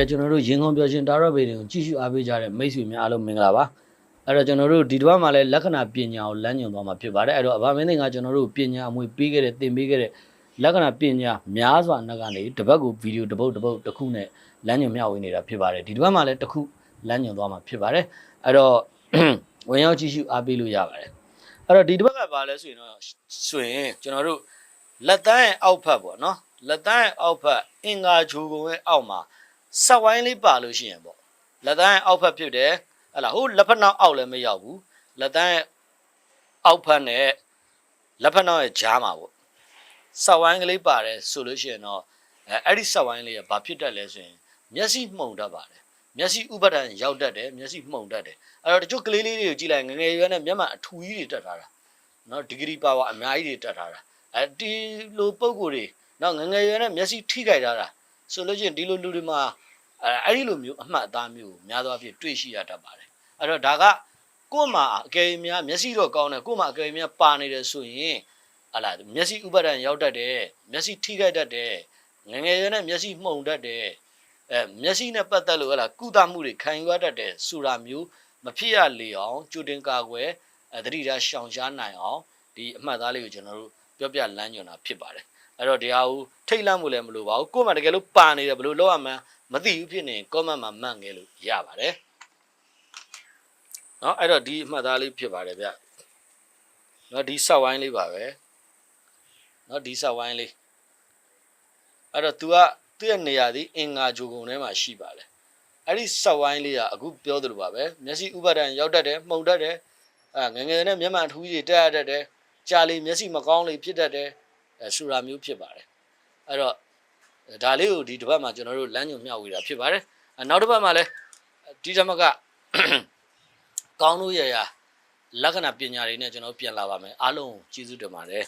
ကဲကျွန်တော်တို့ရင်ကုန်ပြောရှင်တာရော့ဘေးတွေကိုကြည့်ရှုအားပေးကြတဲ့မိတ်ဆွေများအားလုံးမင်္ဂလာပါအဲ့တော့ကျွန်တော်တို့ဒီတစ်ပတ်မှာလည်းလက္ခဏာပညာကိုလမ်းညွှန်သွားမှာဖြစ်ပါတယ်အဲ့တော့အဘမင်းသိန်းကကျွန်တော်တို့ပညာအမွေပေးခဲ့တဲ့သင်ပေးခဲ့တဲ့လက္ခဏာပညာများစွာနဲ့ကနေတစ်ပတ်ကိုဗီဒီယိုတစ်ပုတ်တစ်ပုတ်တစ်ခုနဲ့လမ်းညွှန်မျှဝေနေတာဖြစ်ပါတယ်ဒီတစ်ပတ်မှာလည်းတစ်ခုလမ်းညွှန်သွားမှာဖြစ်ပါတယ်အဲ့တော့ဝင်ရောက်ကြည့်ရှုအားပေးလို့ရပါတယ်အဲ့တော့ဒီတစ်ပတ်ကဘာလဲဆိုရင်တော့ဆိုရင်ကျွန်တော်တို့လက်တန်းရဲ့အောက်ဖက်ပေါ့နော်လက်တန်းရဲ့အောက်ဖက်အင်္ဂါဂျူကုံရဲ့အောက်မှာ ဆက်ဝိုင်းလေးပါလို့ရှိရင်ပေါ့လက်တန်းရဲ့အောက်ဖက်ဖြစ်တယ်ဟဲ့လားဟိုလက်ဖက်နောက်အောက်လည်းမရောက်ဘူးလက်တန်းရဲ့အောက်ဖက်နဲ့လက်ဖက်နောက်ရဲ့ဂျားမှာပေါ့ဆက်ဝိုင်းကလေးပါတယ်ဆိုလို့ရှိရင်တော့အဲအဲ့ဒီဆက်ဝိုင်းလေးကဘာဖြစ်တတ်လဲဆိုရင်မျက်စိမှုန်တတ်ပါတယ်မျက်စိဥပဒံရောက်တတ်တယ်မျက်စိမှုန်တတ်တယ်အဲ့တော့တချို့ကလေးလေးတွေကိုကြည့်လိုက်ငယ်ငယ်ရွယ်နဲ့မျက်မှန်အထူကြီးတွေတက်ထားတာနော်ဒီဂရီပါဝါအများကြီးတွေတက်ထားတာအဲဒီလိုပုံကိုယ်တွေနော်ငယ်ငယ်ရွယ်နဲ့မျက်စိထိခိုက်ထားတာ ဆိုလို့ရှိရင်ဒီလိုလူတွေမှာအဲအဲ့ဒီလိုမျိုးအမှတ်အသားမျိုးကိုများသောအားဖြင့်တွေ့ရှိရတတ်ပါတယ်အဲ့တော့ဒါကကို့မှာအကယ်၍များမျက်စိတော့ကောင်းတယ်ကို့မှာအကယ်၍များပါနေတယ်ဆိုရင်ဟာလာမျက်စိဥပါဒံရောက်တတ်တယ်မျက်စိထိခိုက်တတ်တယ်ငယ်ငယ်ရွယ်နဲ့မျက်စိမှုန်တတ်တယ်အဲမျက်စိနဲ့ပတ်သက်လို့ဟာလာကုသမှုတွေခံယူရတတ်တယ်ဆိုတာမျိုးမဖြစ်ရလေအောင်ကြိုတင်ကာကွယ်အဲတတိယရှောင်ရှားနိုင်အောင်ဒီအမှတ်သားလေးကိုကျွန်တော်တို့ပြောပြလမ်းညွှန်တာဖြစ်ပါတယ် အဲ့တော့တရားဦးထိတ်လန့်မှုလည်းမလိုပါဘူးကို့မှာတကယ်လို့ပါနေတယ်ဘယ်လိုလုပ်ရမှန်းမသိဘူးဖြစ်နေရင် comment မှာမှတ်ငယ်လို့ရပါတယ်เนาะအဲ့တော့ဒီအမှတ်သားလေးဖြစ်ပါတယ်ဗျเนาะဒီဆက်ဝိုင်းလေးပါပဲเนาะဒီဆက်ဝိုင်းလေးအဲ့တော့ तू ကသူ့ရဲ့နေရာဒီအင်္ဂါဂျိုကုံထဲမှာရှိပါတယ်အဲ့ဒီဆက်ဝိုင်းလေးကအခုပြောသလိုပါပဲမျက်စိဥပါဒံရောက်တတ်တယ်မှုန်တတ်တယ်အဲငယ်ငယ်နဲ့မျက်မှန်ထူးကြီးတက်ရတတ်တယ်ကြာလေမျက်စိမကောင်းလေဖြစ်တတ်တယ် အဲဆူရာမျိုးဖြစ်ပါတယ်အဲ့တော့ဒါလေးကိုဒီတစ်ပတ်မှာကျွန်တော်တို့လမ်းညွှန်မျှဝေတာဖြစ်ပါတယ်အနောက်တစ်ပတ်မှာလည်းဒီဓမ္မကကောင်းလို့ရရလက္ခဏာပညာတွေနဲ့ကျွန်တော်ပြန်လာပါမယ်အားလုံးကိုကျေးဇူးတင်ပါတယ်